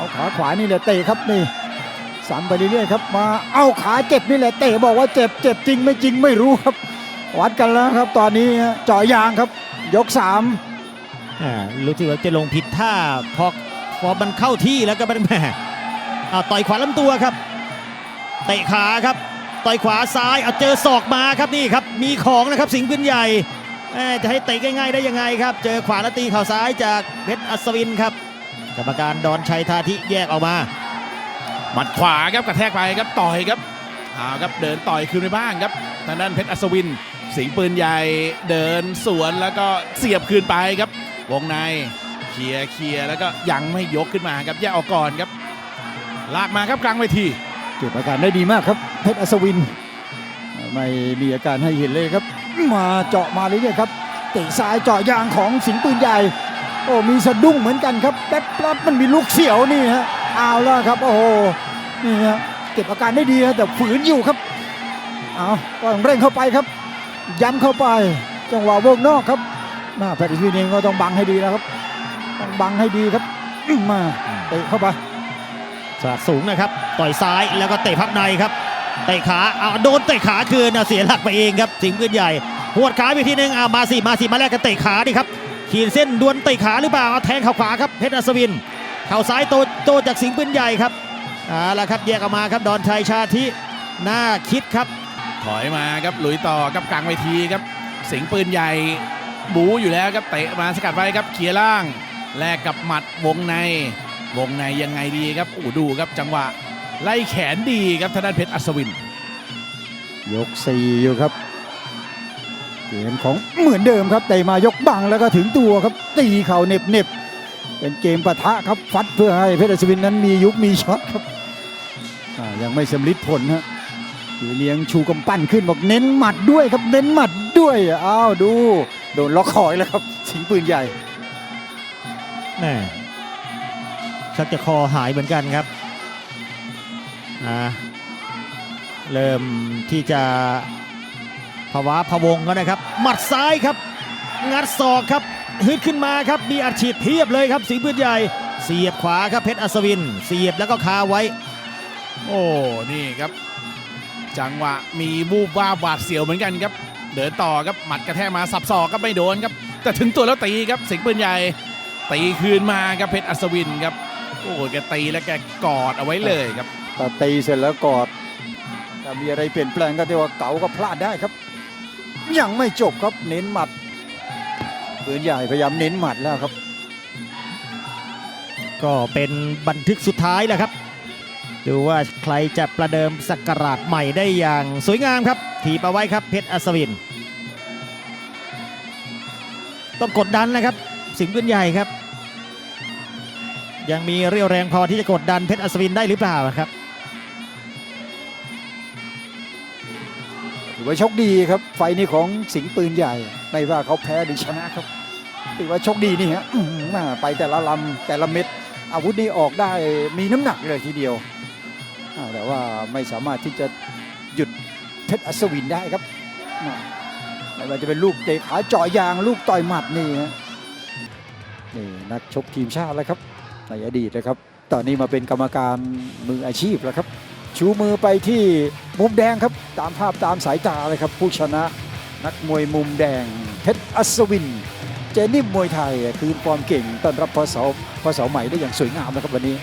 เอาขาขวานี่แหละเตะครับนี่สันไปเรื่อยๆครับมาเอาขาเจ็บนี่แหละเตะบอกว่าเจ็บเจ็บจริงไม่จริงไม่รู้ครับ วัดกันแล้วครับ ตอนนี้เจ่อยางครับ ยกสามอ่ารู้สึกว่าจะลงผิดท่าพอพอมันเข้าที่แล้วก็มันแหมอ่าต่อยขวาลำตัวครับเตะขาครับต่อยขวาซ้ายเอาเจอศอกมาครับนี่ครับ มีของนะครับสิงห์ปืนใหญ่จะให้เตะง่ายๆได้ยังไงครับ เจอขวาแล้วตีเข่าซ้ายจากเพชรอัศวินครับ รรมการดอนชัยทาธิแยกออกมาหมัดขวาครับกระแทกไปครับต่อยครับเอาครับเดินต่อยคืนไปบ้างครับทางด้านเพชรอัศวิน สิงห์ปืนใหญ่เดินสวนแล้วก็เสียบคืนไปครับ วงในเคลียร์เคลียร์แล้วก็ยังไม่ยกขึ้นมาครับแยกออกก่อนครับ ลากมาครับกลางเวทีเก็บอาการได้ดีมากครับ เพชรอัศวิน ไม่มีอาการให้เห็นเลยครับ มาเจาะมาเรื่อยๆครับเตะซ้ายเจาะยางของสิงห์ปืนใหญ่ โอ้มีสะดุ้งเหมือนกันครับแป๊บแป๊บมันมีลูกเสียวนี่ฮะเอาแล้วครับโอ้โหนี่ฮะเก็บอาการได้ดีฮะแต่ฝืนอยู่ครับเอาต้องเร่งเข้าไปครับ ย้ำเข้าไป จังหวะวงนอกครับมาแพทย์วินเองก็ต้องบังให้ดีนะครับต้องบังให้ดีครับมาเตะเข้าไปสาดสูงนะครับ ต่อยซ้ายแล้วก็เตะพับในครับเตะขาเอาโดนเตะขาคืนเสียหลักไปเองครับสิงห์ปืนใหญ่หัวดขาไปทีนึงเอามาสิมาสิมาแลกกันเตะขาดิครับ ขีดเส้นดวลเตะขาหรือเปล่าเอาแทงเข่าขวาครับเพชรอัศวิน เข่าซ้ายโตโตจากสิงห์ปืนใหญ่ครับเอาละครับแยกออกมาครับดอนชัยชาทิน่าคิดครับ ถอยมาครับหลุยต่อกับกลางเวทีครับ สิงห์ปืนใหญ่บูอยู่แล้วครับเตะมาสกัดไว้ครับเคลียร์ล่างแลกกับหมัดวงในวงในยังไงดีครับอู้ดูครับจังหวะ ไล่แขนดีครับทางด้านเพชรอัศวิน ยกสี่อยู่ครับ เกมของเหมือนเดิมครับเตะมายกบังแล้วก็ถึงตัวครับตีเข่าเน็บเน็บเป็นเกมปะทะครับฟัดเพื่อให้เพชรอัศวินนั้นมียุบมีช็อตครับยังไม่สำลิดผลฮะคือเลี้ยงชูกำปั้นขึ้นบอกเน้นหมัดด้วยครับเน้นหมัดด้วยอ้าวดูโดนล็อกคอยแล้วครับสิงปืนใหญ่แม่ชักจะคอหายเหมือนกันครับอ่าเริ่มที่จะ ภาวะพะวงแล้วนะครับ หมัดซ้ายครับ งัดศอกครับฮึดขึ้นมาครับ มีอัดฉีดเพียบเลยครับสีปืนใหญ่ เสียบขวาครับเพชรอัศวิน เสียบแล้วก็คาไว้ โอ้นี่ครับ จังหวะมีบูบว่าบหวาดเสียวเหมือนกันครับเดินต่อครับหมัดกระแทกมาสับศอกก็ไม่โดนครับ แต่ถึงตัวแล้วตีครับสิงห์ปืนใหญ่ตีคืนมาครับเพชรอัศวินครับโอ้แกตีแล้วแกกอดเอาไว้เลยครับแต่ตีเสร็จแล้วกอดถ้ามีอะไรเปลี่ยนแปลงก็เรียกว่าเก๋าก็พลาดได้ครับ ยังไม่จบครับเน้นหมัดปืนใหญ่พยายามเน้นหมัดแล้วครับ ก็เป็นบันทึกสุดท้ายแหละครับ ดูว่าใครจะประเดิมสักราชใหม่ได้อย่างสวยงามครับถีบเอาไว้ครับเพชรอัศวิน ต้องกดดันนะครับ สิงห์ปืนใหญ่ครับ ยังมีเรี่ยวแรงพอที่จะกดดันเพชรอัศวินได้หรือเปล่าครับ ถือว่าโชคดีครับ ไฟนี้ของสิงห์ปืนใหญ่ ไม่ว่าเขาแพ้หรือชนะครับถือว่าโชคดีนี่ฮะมาไปแต่ละลำแต่ละเม็ดอาวุธนี้ออกได้มีน้ำหนักเลยทีเดียว แต่ว่าไม่สามารถที่จะหยุดเพชรอัศวินได้ครับอาไม่ว่าจะเป็นลูกเตะขาเจาะยางลูกต่อยหมัดนี่ฮะนี่นักชกทีมชาติแล้วครับในอดีตนะครับ ตอนนี้มาเป็นกรรมการมืออาชีพแล้วครับ ชูมือไปที่มุมแดงครับ ตามภาพตามสายตาเลยครับ ผู้ชนะนักมวยมุมแดง เพชรอัศวิน เจนิ่มมวยไทย คืนฟอร์มเก่งต้อนรับพศพศใหม่ได้อย่างสวยงามนะครับวันนี้